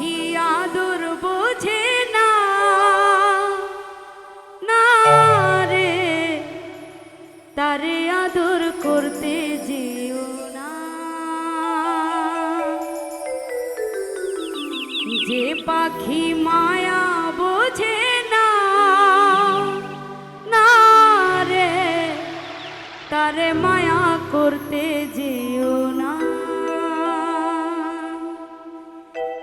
পাখি আদর বোঝে না। না রে, তারে আদর করতে যেও না। যে পাখি মায়া বোঝে না। না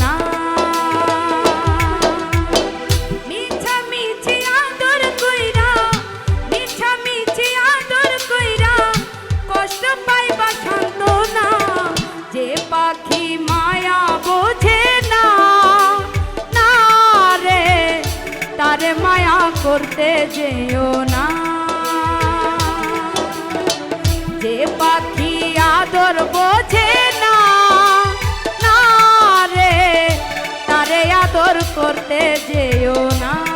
না করতে যেও না। যে পাখি আদর বোঝে না না রে, তারে আদর করতে যেও না।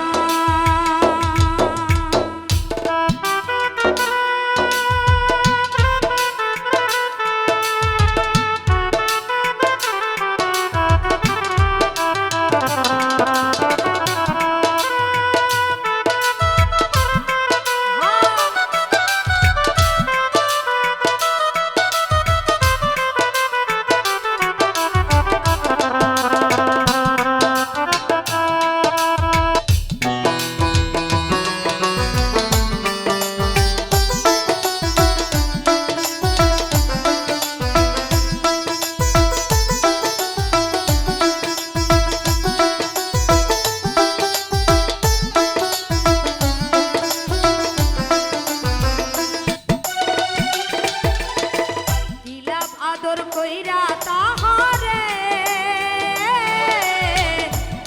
কইরা তাহারে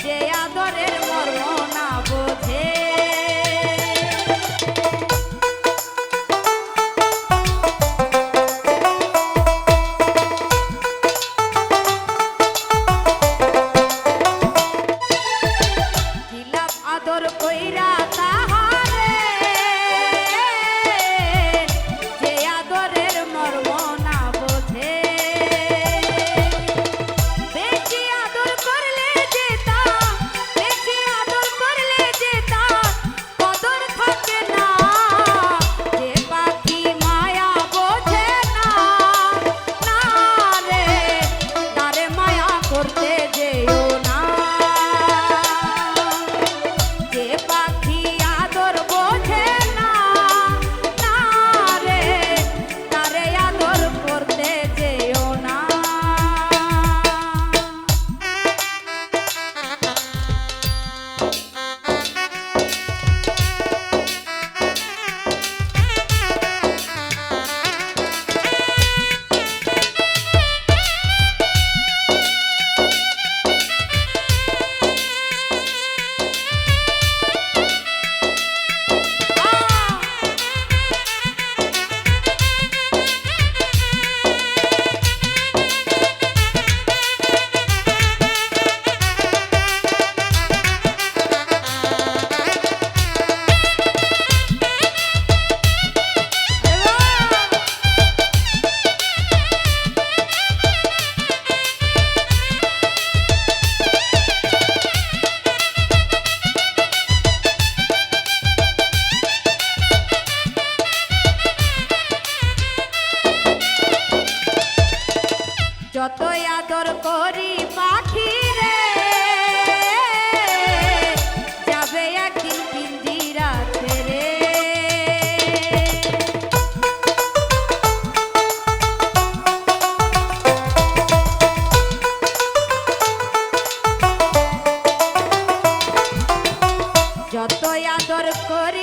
যে আদরের মর্ম না বোঝে আদর কইরা যতই আদর করি পাখি রে যাবে একদিন যতই আদর করি